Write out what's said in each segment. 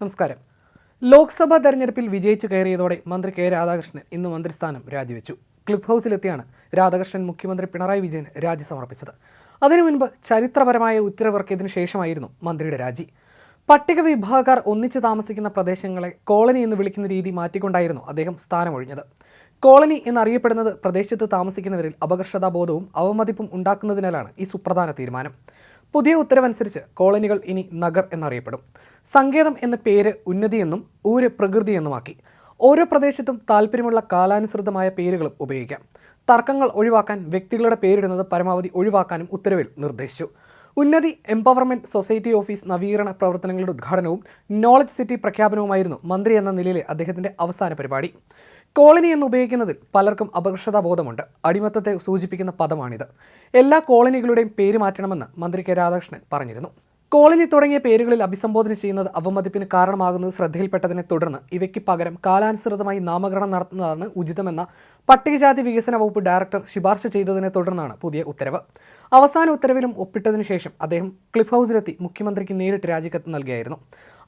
നമസ്കാരം. ലോക്സഭാ തെരഞ്ഞെടുപ്പിൽ വിജയിച്ചു കയറിയതോടെ മന്ത്രി കെ രാധാകൃഷ്ണൻ ഇന്ന് മന്ത്രിസ്ഥാനം രാജിവെച്ചു. ക്ലിപ്പ് ഹൗസിലെത്തിയാണ് രാധാകൃഷ്ണൻ മുഖ്യമന്ത്രി പിണറായി വിജയൻ രാജി സമർപ്പിച്ചത്. അതിനു മുൻപ് ചരിത്രപരമായ ഉത്തരവിറക്കിയതിനു ശേഷമായിരുന്നു മന്ത്രിയുടെ രാജി. പട്ടിക വിഭാഗക്കാർ ഒന്നിച്ച് താമസിക്കുന്ന പ്രദേശങ്ങളെ കോളനി എന്ന് വിളിക്കുന്ന രീതി മാറ്റിക്കൊണ്ടായിരുന്നു അദ്ദേഹം സ്ഥാനമൊഴിഞ്ഞത്. കോളനി എന്നറിയപ്പെടുന്നത് പ്രദേശത്ത് താമസിക്കുന്നവരിൽ അപകർഷതാബോധവും അവമതിപ്പും ഉണ്ടാക്കുന്നതിനാലാണ് ഈ സുപ്രധാന തീരുമാനം. പുതിയ ഉത്തരവനുസരിച്ച് കോളനികൾ ഇനി നഗർ എന്നറിയപ്പെടും. സങ്കേതം എന്ന പേര് ഉന്നതിയെന്നും ഊര് പ്രകൃതി എന്നുമാക്കി ഓരോ പ്രദേശത്തും താല്പര്യമുള്ള കാലാനുസൃതമായ പേരുകളും ഉപയോഗിക്കാം. തർക്കങ്ങൾ ഒഴിവാക്കാൻ വ്യക്തികളുടെ പേരിടുന്നത് പരമാവധി ഒഴിവാക്കാനും ഉത്തരവിൽ നിർദ്ദേശിച്ചു. ഉന്നതി എംപവർമെന്റ് സൊസൈറ്റി ഓഫീസ് നവീകരണ പ്രവർത്തനങ്ങളുടെ ഉദ്ഘാടനവും നോളജ് സിറ്റി പ്രഖ്യാപനവുമായിരുന്നു മന്ത്രി എന്ന നിലയിലെ അദ്ദേഹത്തിന്റെ അവസാന പരിപാടി. കോളനി എന്ന് ഉപയോഗിക്കുന്നതിൽ പലർക്കും അപകർഷതാബോധമുണ്ട് അടിമത്തത്തെ സൂചിപ്പിക്കുന്ന പദമാണിത്. എല്ലാ കോളനികളുടെയും പേര് മാറ്റണമെന്ന് മന്ത്രി കെ രാധാകൃഷ്ണൻ പറഞ്ഞിരുന്നു. കോളനി തുടങ്ങിയ പേരുകളിൽ അഭിസംബോധന ചെയ്യുന്നത് അവമതിപ്പിന് കാരണമാകുന്നത് ശ്രദ്ധയിൽപ്പെട്ടതിനെ തുടർന്ന് ഇവയ്ക്ക് പകരം കാലാനുസൃതമായി നാമകരണം നടത്തുന്നതാണ് ഉചിതമെന്ന പട്ടികജാതി വികസന വകുപ്പ് ഡയറക്ടർ ശുപാർശ ചെയ്തതിനെ തുടർന്നാണ് പുതിയ ഉത്തരവ്. അവസാന ഉത്തരവിലും ഒപ്പിട്ടതിനു ശേഷം അദ്ദേഹം ക്ലിഫ് ഹൗസിലെത്തി മുഖ്യമന്ത്രിക്ക് നേരിട്ട് രാജിക്കത്ത് നൽകിയായിരുന്നു.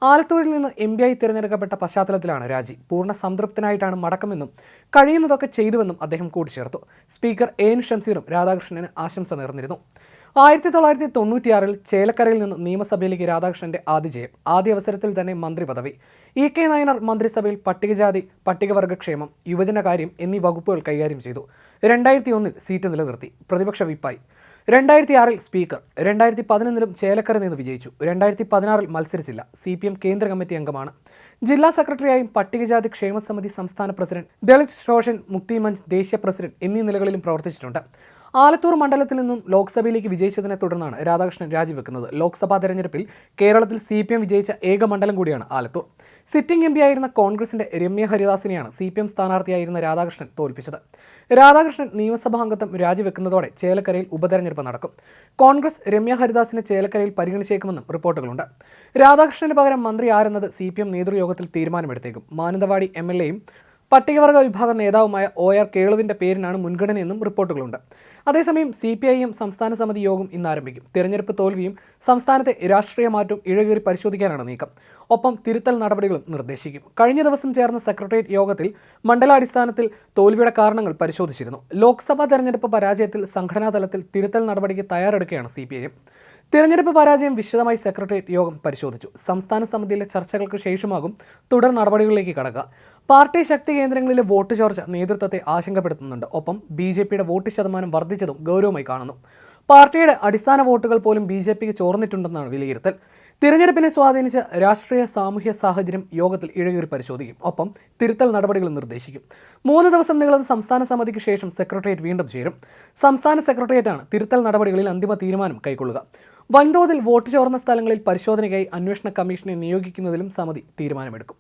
ആലത്തൂരിൽ നിന്ന് എം ആയി തിരഞ്ഞെടുക്കപ്പെട്ട പശ്ചാത്തലത്തിലാണ് രാജി. പൂർണ സംതൃപ്തനായിട്ടാണ് മടക്കമെന്നും കഴിയുന്നതൊക്കെ ചെയ്തുവെന്നും അദ്ദേഹം കൂട്ടിച്ചേർത്തു. സ്പീക്കർ എ എൻ ഷംസീറും രാധാകൃഷ്ണന് ആശംസ നേർന്നിരുന്നു. ആയിരത്തി തൊള്ളായിരത്തി തൊണ്ണൂറ്റിയാറിൽ ചേലക്കരയിൽ നിന്ന് നിയമസഭയിലേക്ക് രാധാകൃഷ്ണന്റെ ആദ്യ ജയം. ആദ്യ അവസരത്തിൽ തന്നെ മന്ത്രി പദവി. ഇ കെ നായനാർ മന്ത്രിസഭയിൽ പട്ടികജാതി പട്ടികവർഗക്ഷേമം യുവജനകാര്യം എന്നീ വകുപ്പുകൾ കൈകാര്യം ചെയ്തു. രണ്ടായിരത്തി ഒന്നിൽ സീറ്റ് നിലനിർത്തി. പ്രതിപക്ഷ വിപ്പായി. രണ്ടായിരത്തി ആറിൽ സ്പീക്കർ. രണ്ടായിരത്തി പതിനൊന്നിലും ചേലക്കര നിന്ന് വിജയിച്ചു. രണ്ടായിരത്തി പതിനാറിൽ മത്സരിച്ചില്ല. സി പി എം കേന്ദ്ര കമ്മിറ്റി അംഗമാണ്. ജില്ലാ സെക്രട്ടറിയായും പട്ടികജാതി ക്ഷേമ സമിതി സംസ്ഥാന പ്രസിഡന്റ് ദളിത് ശോഷൻ മുക്തിമഞ്ച് ദേശീയ പ്രസിഡന്റ് എന്നീ നിലകളിലും പ്രവർത്തിച്ചിട്ടുണ്ട്. ആലത്തൂർ മണ്ഡലത്തിൽ നിന്നും ലോക്സഭയിലേക്ക് വിജയിച്ചതിനെ തുടർന്നാണ് രാധാകൃഷ്ണൻ രാജിവെക്കുന്നത്. ലോക്സഭാ തെരഞ്ഞെടുപ്പിൽ കേരളത്തിൽ സി പി എം വിജയിച്ച ഏക മണ്ഡലം കൂടിയാണ് ആലത്തൂർ. സിറ്റിംഗ് എം ആയിരുന്ന കോൺഗ്രസിന്റെ രമ്യ ഹരിദാസിനെയാണ് സി പി എം സ്ഥാനാർത്ഥിയായിരുന്ന രാധാകൃഷ്ണൻ തോൽപ്പിച്ചത്. രാധാകൃഷ്ണൻ നിയമസഭാ അംഗത്വം രാജിവെക്കുന്നതോടെ ചേലക്കരയിൽ ഉപതെരഞ്ഞെടുപ്പ് നടക്കും. കോൺഗ്രസ് രമ്യ ഹരിദാസിനെ ചേലക്കരയിൽ പരിഗണിച്ചേക്കുമെന്നും റിപ്പോർട്ടുകളുണ്ട്. രാധാകൃഷ്ണന് പകരം മന്ത്രി ആരെന്നത് സി പി എം നേതൃയോഗത്തിൽ തീരുമാനമെടുത്തേക്കും. മാനന്തവാടി എം എൽ എയും പട്ടികവർഗ വിഭാഗ നേതാവുമായ ഒ ആർ കേളുവിന്റെ പേരിനാണ് മുൻഗണനയെന്നും റിപ്പോർട്ടുകളുണ്ട്. അതേസമയം സി പി ഐ എം സംസ്ഥാന സമിതി യോഗം ഇന്ന് ആരംഭിക്കും തിരഞ്ഞെടുപ്പ് തോൽവിയും സംസ്ഥാനത്തെ രാഷ്ട്രീയ മാറ്റവും ഇഴകേറി പരിശോധിക്കാനാണ് നീക്കം. ഒപ്പം തിരുത്തൽ നടപടികളും നിർദ്ദേശിക്കും. കഴിഞ്ഞ ദിവസം ചേർന്ന സെക്രട്ടേറിയറ്റ് യോഗത്തിൽ മണ്ഡലാടിസ്ഥാനത്തിൽ തോൽവിയുടെ കാരണങ്ങൾ പരിശോധിച്ചിരുന്നു. ലോക്സഭാ തെരഞ്ഞെടുപ്പ് പരാജയത്തിൽ സംഘടനാ തലത്തിൽ തിരുത്തൽ നടപടിക്ക് തയ്യാറെടുക്കുകയാണ് സി പി ഐ എം. തിരഞ്ഞെടുപ്പ് പരാജയം വിശദമായി സെക്രട്ടേറിയറ്റ് യോഗം പരിശോധിച്ചു. സംസ്ഥാന സമിതിയിലെ ചർച്ചകൾക്ക് ശേഷമാകും തുടർ നടപടികളിലേക്ക് കടക്കുക. പാർട്ടി ശക്തി കേന്ദ്രങ്ങളിലെ വോട്ട് ചോർച്ച നേതൃത്വത്തെ ആശങ്കപ്പെടുത്തുന്നുണ്ട്. ഒപ്പം ബി ജെ പിയുടെ വോട്ട് ശതമാനം വർദ്ധിച്ചതും ഗൗരവമായി കാണുന്നു. പാർട്ടിയുടെ അടിസ്ഥാന വോട്ടുകൾ പോലും ബി ജെ പിക്ക് ചോർന്നിട്ടുണ്ടെന്നാണ് വിലയിരുത്തൽ. തിരഞ്ഞെടുപ്പിനെ സ്വാധീനിച്ച രാഷ്ട്രീയ സാമൂഹ്യ സാഹചര്യം യോഗത്തിൽ ഇഴകേറി പരിശോധിക്കും. ഒപ്പം തിരുത്തൽ നടപടികൾ നിർദ്ദേശിക്കും. മൂന്ന് ദിവസം നീളുന്ന സംസ്ഥാന സമിതിക്ക് ശേഷം സെക്രട്ടേറിയറ്റ് വീണ്ടും ചേരും. സംസ്ഥാന സെക്രട്ടേറിയറ്റാണ് തിരുത്തൽ നടപടികളിൽ അന്തിമ തീരുമാനം കൈക്കൊള്ളുക. വൻതോതിൽ വോട്ട് ചോർന്ന സ്ഥലങ്ങളിൽ പരിശോധനയ്ക്കായി അന്വേഷണ കമ്മീഷനെ നിയോഗിക്കുന്നതിലും സമിതി തീരുമാനമെടുക്കും